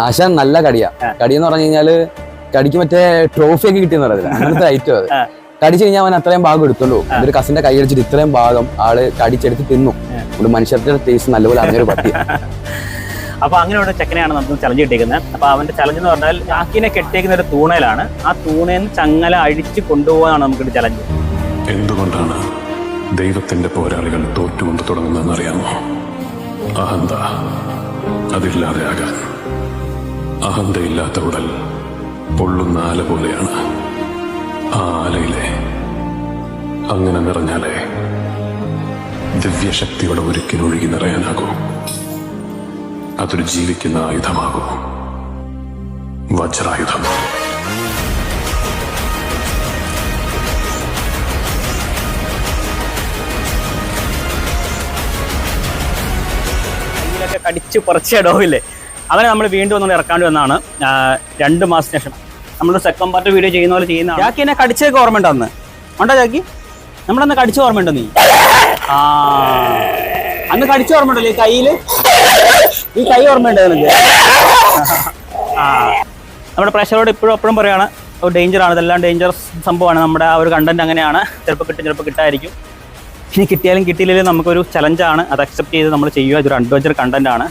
ആശാൻ നല്ല കടിയാ. കടി എന്ന് പറഞ്ഞു കഴിഞ്ഞാൽ കടിക്ക് മറ്റേ ട്രോഫി ഒക്കെ കിട്ടിയെന്ന് പറയുന്നത് അങ്ങനത്തെ ഐറ്റം അത്. കടിച്ചു കഴിഞ്ഞാൽ അവൻ അത്രയും ഭാഗം എടുത്തുള്ളൂ ഒരു കസിന്റെ കൈ അടിച്ചിട്ട് ഇത്രയും ഭാഗം ആൾ കടിച്ചെടുത്ത് തിന്നു. ഒരു മനുഷ്യരുടെ ടേസ്റ്റ് നല്ലപോലെ അറിഞ്ഞൊരു പട്ടി. അപ്പൊ അങ്ങനെയുള്ള ചെക്കനെയാണ് നമുക്ക് ചലഞ്ച് കിട്ടിയിരിക്കുന്നത് അപ്പൊ അവന്റെ ചലഞ്ച് എന്ന് പറഞ്ഞാൽ ചാക്കിനെ കെട്ടിയേക്കുന്ന ഒരു തൂണയിലാണ് ആ തൂണയിൽ നിന്ന് ചങ്ങല അഴിച്ച് കൊണ്ടുപോകാനാണ് നമുക്ക് ചലഞ്ച് എന്തുകൊണ്ടാണ് ദൈവത്തിന്റെ പോരാളികൾ തോറ്റുകൊണ്ട് തുടങ്ങുന്നതെന്ന് അറിയാമോ? അഹന്ത. അതില്ലാതെയാകാൻ. അഹന്തയില്ലാത്ത ഉടൽ പൊള്ളുന്ന ആല പോലെയാണ് ആ ആലയിലെ. അങ്ങനെ നിറഞ്ഞാലേ ദിവ്യശക്തിയുടെ ഒരിക്കലൊഴുകി നിറയാനാകൂ. അതൊരു ജീവിക്കുന്ന ആയുധമാകൂ. വജ്രായുധം. കടിച്ചു പറിച്ച അവനെ നമ്മൾ വീണ്ടും ഒന്ന് ഇറക്കാണ്ട് വന്നാണ് രണ്ട് മാസത്തിന് ശേഷം. നമ്മൾ സെക്കൻഡ് പാർട്ട് വീഡിയോ ചെയ്യുന്ന പോലെ ചെയ്യുന്ന ജാക്കി എന്നെ കടിച്ചേക്ക് ഓർമ്മയുണ്ടോ അന്ന്? ഉണ്ടോ ജാക്കി? നമ്മളന്ന് കടിച്ച ഓർമ്മയുണ്ടോ നീ? ആ. അന്ന് കടിച്ച ഓർമ്മയുണ്ടല്ലോ ഈ കയ്യിൽ? ഈ കൈ ഓർമ്മയുണ്ടോ നിനക്ക്? ആ. നമ്മുടെ പ്രഷറോട് ഇപ്പോഴും എപ്പോഴും പറയാണ് ഒരു ഡേഞ്ചർ ആണ്. ഇതെല്ലാം ഡേഞ്ചറസ് സംഭവമാണ്. നമ്മുടെ ആ ഒരു കണ്ടന്റ് അങ്ങനെയാണ്. ചിലപ്പോൾ കിട്ടും ചിലപ്പോൾ കിട്ടായിരിക്കും. ഇനി കിട്ടിയാലും കിട്ടിയില്ലെങ്കിലും നമുക്കൊരു ചലഞ്ചാണ് അത് അക്സെപ്റ്റ് ചെയ്ത് നമ്മൾ ചെയ്യുക. ഇതൊരു അഡ്വഞ്ചർ കണ്ടന്റ് ആണ്.